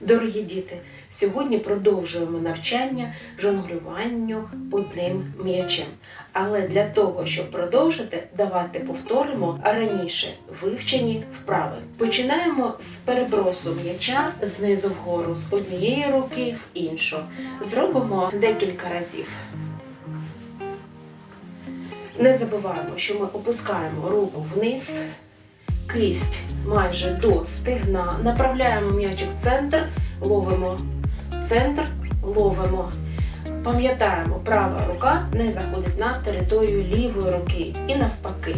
Дорогі діти, сьогодні продовжуємо навчання жонглюванню одним м'ячем. Але для того, щоб продовжити, давайте повторимо раніше вивчені вправи. Починаємо з перебросу м'яча знизу вгору, з однієї руки в іншу. Зробимо декілька разів. Не забуваємо, що ми опускаємо руку вниз, кисть майже до стегна, направляємо м'ячик в центр, ловимо центр, ловимо. Пам'ятаємо, права рука не заходить на територію лівої руки і навпаки.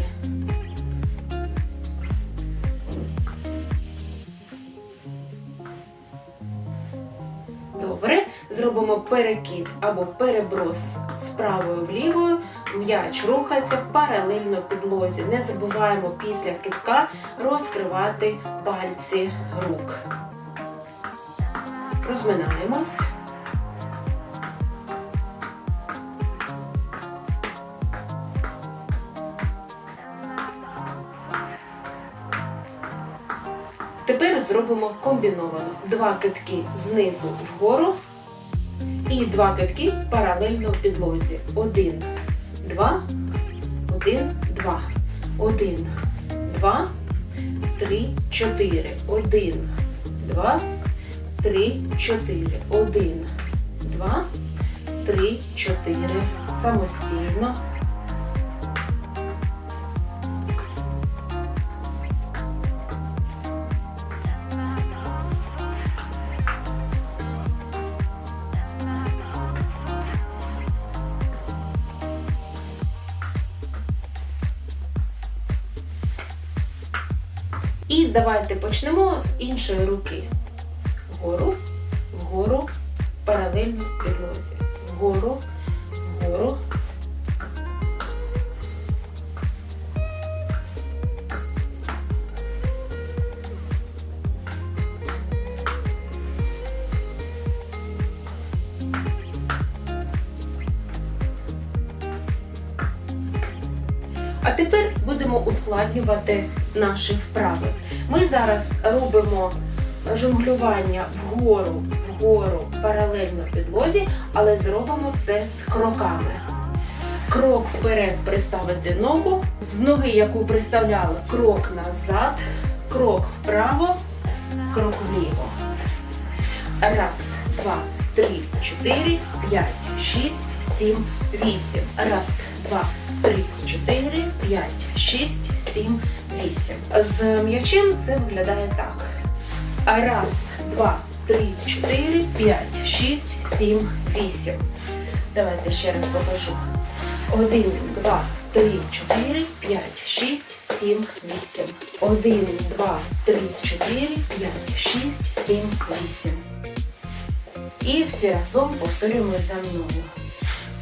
Добре, зробимо перекид або переброс з правою в лівою. М'яч рухається паралельно підлозі. Не забуваємо після китка розкривати пальці рук. Розминаємось. Тепер зробимо комбіновано. Два китки знизу вгору і два китки паралельно в підлозі. Один, два, один, два, один, два, три, чотири, один, два, три, чотири, один, два, три, чотири. Самостійно. І давайте почнемо з іншої руки. Вгору, вгору, паралельно підлозі. Вгору, вгору. А тепер будемо ускладнювати наші вправи. Ми зараз робимо жонглювання вгору, вгору, паралельно підлозі, але зробимо це з кроками. Крок вперед приставити ногу, з ноги, яку приставляли, крок назад, крок вправо, крок вліво. Раз, два, три, чотири, п'ять, шість, сім, вісім. Раз, два, три, чотири, п'ять, шість, сім, вісім. З м'ячем це виглядає так. Раз, два, три, чотири, п'ять, шість, сім, вісім. Давайте ще раз покажу. Один, два, три, чотири, п'ять, шість, сім, вісім. Один, два, три, чотири, п'ять, шість, сім, вісім. І всі разом повторюємо за мною.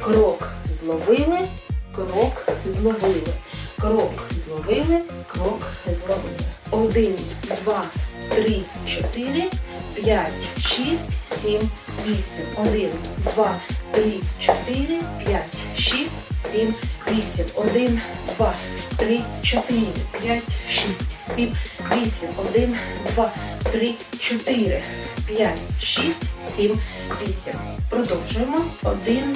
Крок зловили, крок зловили, крок зловили, крок зловили. Один, два, три, чотири, п'ять, шість, сім, вісім. Один, два, три, чотири, п'ять, шість, сім, вісім. Один, два, три, чотири, п'ять, шість, сім, вісім. Один, два, три, чотири, п'ять, шість, сім, вісім. Продовжуємо. Один,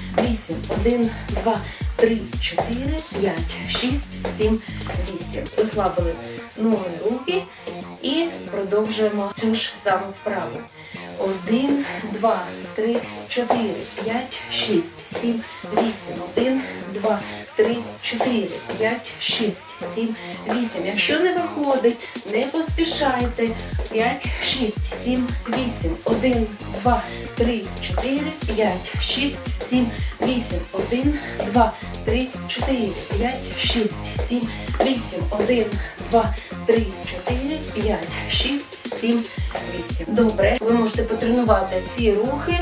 вісім. Один, два, три, чотири, п'ять, шість, сім, вісім. Послабили ноги, руки і продовжуємо цю ж саму вправу. Один, два, три, чотири, п'ять, шість, сім, вісім. Один, два, три, чотири, п'ять, шість, сім, вісім. Якщо не виходить, не поспішайте. П'ять, шість, сім, вісім. Один, два, три, чотири, п'ять, шість, сім, вісім. Один, два, три, чотири, п'ять, шість, сім, вісім. Один, два, три, чотири, п'ять, шість, сім, вісім. Добре, ви можете потренувати ці рухи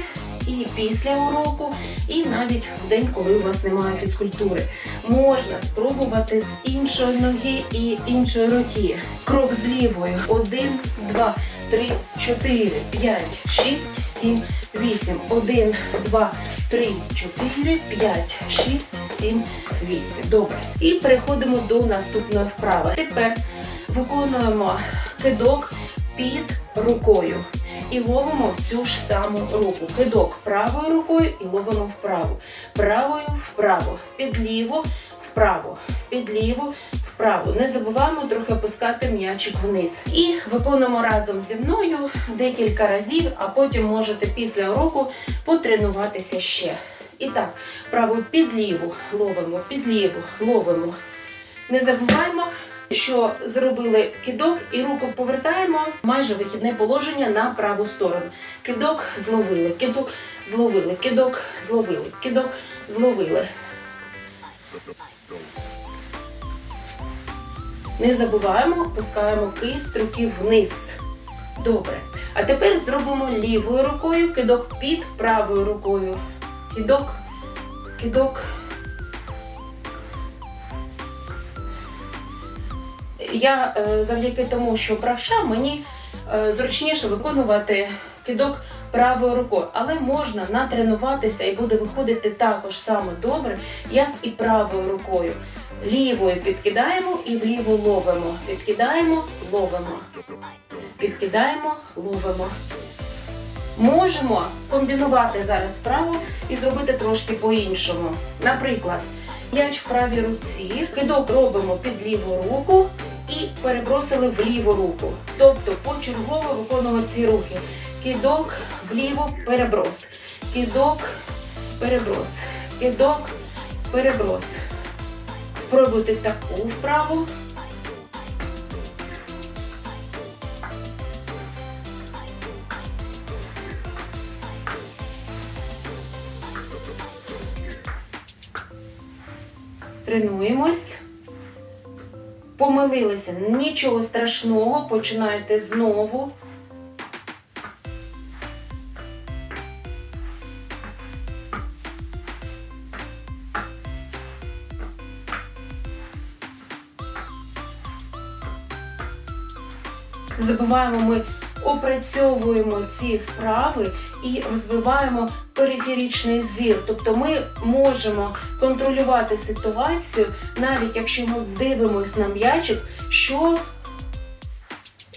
і після уроку, і навіть в день, коли у вас немає фізкультури. Можна спробувати з іншої ноги і іншої руки. Крок з лівою. Один, два, три, чотири, п'ять, шість, сім, вісім. Один, два, три, чотири, п'ять, шість, сім, вісім. Добре. І переходимо до наступної вправи. Тепер виконуємо кидок під рукою. І ловимо в цю ж саму руку. Кидок правою рукою і ловимо вправо. Правою вправо. Підліво, вправо. Підліво, вправо. Не забуваємо трохи опускати м'ячик вниз. І виконуємо разом зі мною декілька разів, а потім можете після уроку потренуватися ще. І так, правою підліву ловимо, підліву ловимо. Не забуваємо, що зробили кидок і руку повертаємо майже вихідне положення на праву сторону. Кидок зловили, кидок зловили, кидок зловили, кидок зловили. Не забуваємо, пускаємо кисть руки вниз. Добре. А тепер зробимо лівою рукою кидок під правою рукою. Кидок, кидок. Я е, завдяки тому, що правша, мені е, зручніше виконувати кидок правою рукою, але можна натренуватися і буде виходити також саме добре, як і правою рукою. Лівою підкидаємо і вліву ловимо. Підкидаємо, ловимо. Підкидаємо, ловимо. Можемо комбінувати зараз право і зробити трошки по-іншому. Наприклад, м'яч в правій руці, кидок робимо під ліву руку і перебросили в ліву руку. Тобто почергово виконуємо ці рухи. Кидок вліво, переброс. Кидок, переброс. Кидок, переброс. Спробуйте таку вправу. Тренуємось. Помилилися. Нічого страшного. Починайте знову. Забуваємо, ми опрацьовуємо ці вправи і розвиваємо периферічний зір. Тобто ми можемо контролювати ситуацію, навіть якщо ми дивимось на м'ячик, що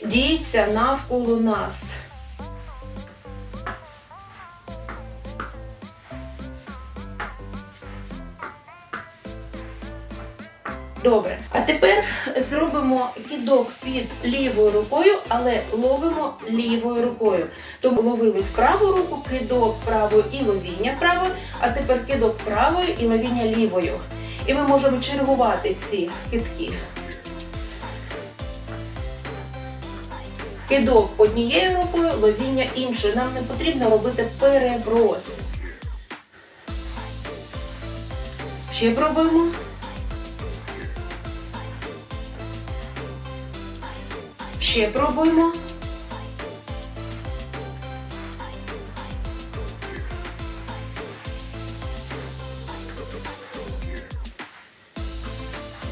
діється навколо нас. Добре, а тепер зробимо кидок під лівою рукою, але ловимо лівою рукою. Тому ловили в праву руку, кидок правою і ловіння правою, а тепер кидок правою і ловіння лівою. І ми можемо чергувати ці кидки. Кидок однією рукою, ловіння іншою. Нам не потрібно робити переброс. Ще пробуємо. Ще пробуємо.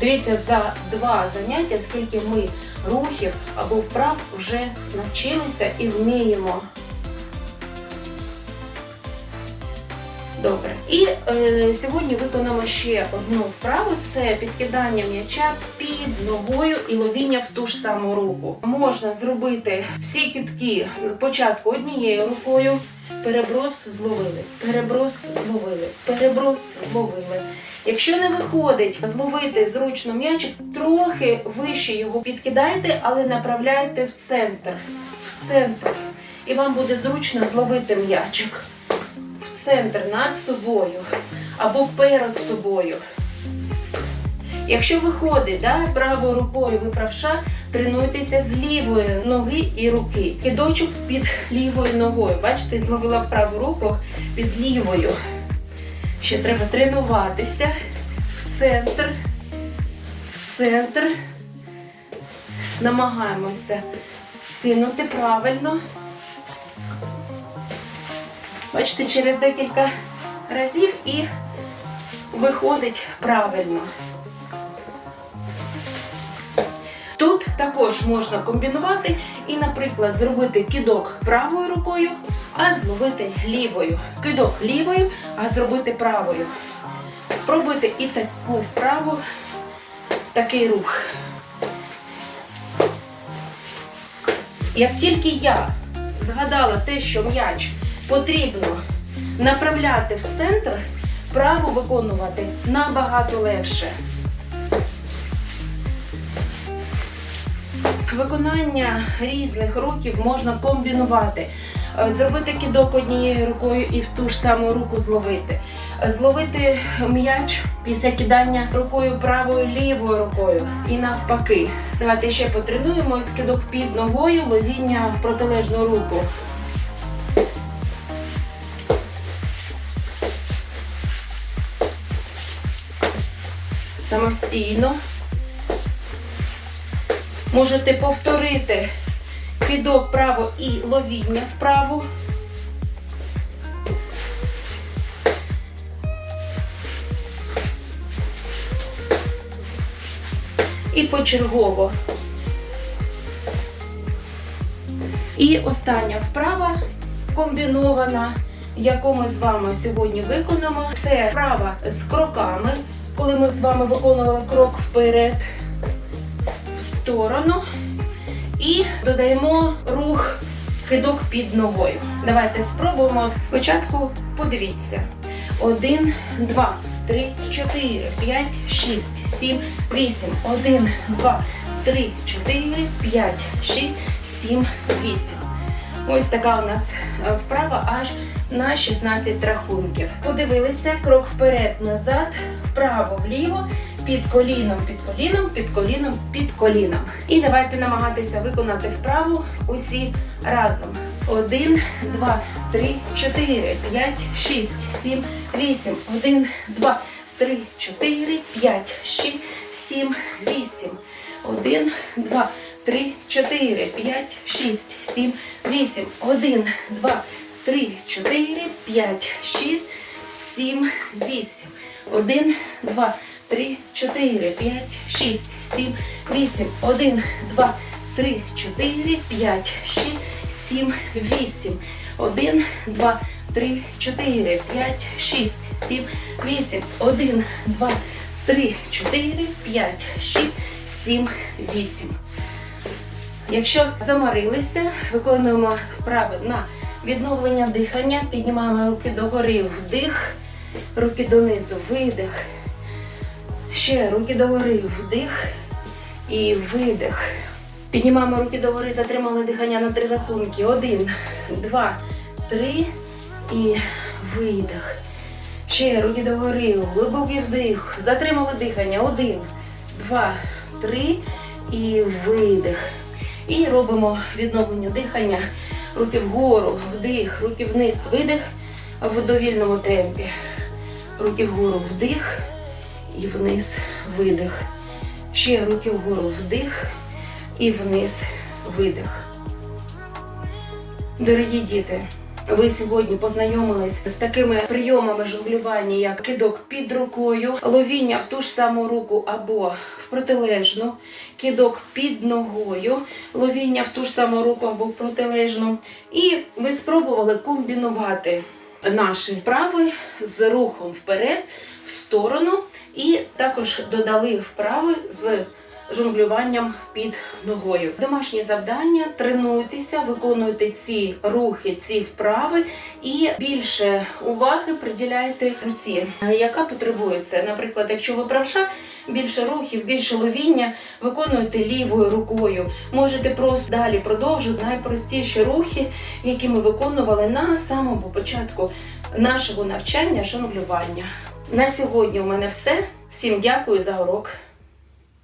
Дивіться, за два заняття, скільки ми рухів або вправ вже навчилися і вміємо. Добре. І е, сьогодні виконаємо ще одну вправу: це підкидання м'яча під ногою і ловіння в ту ж саму руку. Можна зробити всі кітки спочатку однією рукою. Переброс зловили, переброс зловили, переброс зловили. Якщо не виходить зловити зручно м'ячик, трохи вище його підкидайте, але направляйте в центр. В центр. І вам буде зручно зловити м'ячик центр над собою або перед собою. Якщо виходить да, правою рукою ви правша, тренуйтеся з лівої ноги і руки. Кидочок під лівою ногою. Бачите, зловила праву руку під лівою. Ще треба тренуватися в центр, в центр. Намагаємося кинути правильно. Бачите, через декілька разів і виходить правильно. Тут також можна комбінувати і, наприклад, зробити кидок правою рукою, а зловити лівою. Кидок лівою, а зробити правою. Спробуйте і таку вправу, такий рух. Як тільки я згадала те, що м'яч потрібно направляти в центр, право виконувати набагато легше. Виконання різних рухів можна комбінувати. Е, Зробити кидок однією рукою і в ту ж саму руку зловити. Е, Зловити м'яч після кидання рукою правою лівою рукою і навпаки. Давайте ще потренуємось. Кидок під ногою, ловіння в протилежну руку. Самостійно. Можете повторити кидок право і ловіння вправо. І почергово. І остання вправа комбінована, яку ми з вами сьогодні виконаємо. Це вправа з кроками, коли ми з вами виконували крок вперед в сторону і додаємо рух кидок під ногою. Давайте спробуємо. Спочатку подивіться. Один, два, три, чотири, п'ять, шість, сім, вісім. Один, два, три, чотири, п'ять, шість, сім, вісім. Ось така у нас е, вправа аж на 16 рахунків. Подивилися крок вперед, назад, вправо, вліво, під коліном, під коліном, під коліном, під коліном. І давайте намагатися виконати вправу усі разом. Один, два, три, чотири, п'ять, шість, сім, вісім. Один, два, три, чотири, п'ять, шість, сім, вісім. Один, два, три, чотири, п'ять, шість, сім, вісім. Один, два, три, чотири, п'ять, шість, сім, вісім. Один, два, три, чотири, п'ять, шість, сім, вісім. Один, два, три, чотири, п'ять, шість, сім, вісім. Один, два, три, чотири, п'ять, шість, сім, вісім. Один, два, три, чотири, п'ять, шість, сім, вісім. Якщо заморилися, виконуємо вправи на відновлення дихання, піднімаємо руки догори, вдих, руки донизу, видих. Ще руки догори, вдих і видих. Піднімаємо руки догори, затримали дихання на три рахунки. Один, два, три і видих. Ще руки догори, глибокий вдих. Затримали дихання. Один, два, три і видих. І робимо відновлення дихання. Руки вгору, вдих, руки вниз, видих в довільному темпі. Руки вгору, вдих і вниз, видих. Ще руки вгору, вдих і вниз, видих. Дорогі діти, ви сьогодні познайомились з такими прийомами жонглювання, як кидок під рукою, ловіння в ту ж саму руку або в протилежну, кидок під ногою, ловіння в ту ж саму руку або в протилежну. І ви спробували комбінувати наші вправи з рухом вперед, в сторону, і також додали вправи з жонглюванням під ногою. Домашнє завдання тренуйтеся, виконуйте ці рухи, ці вправи і більше уваги приділяйте руці, яка потребується. Наприклад, якщо ви правша, більше рухів, більше ловіння, виконуйте лівою рукою. Можете просто далі продовжити найпростіші рухи, які ми виконували на самому початку нашого навчання жонглювання. На сьогодні у мене все. Всім дякую за урок.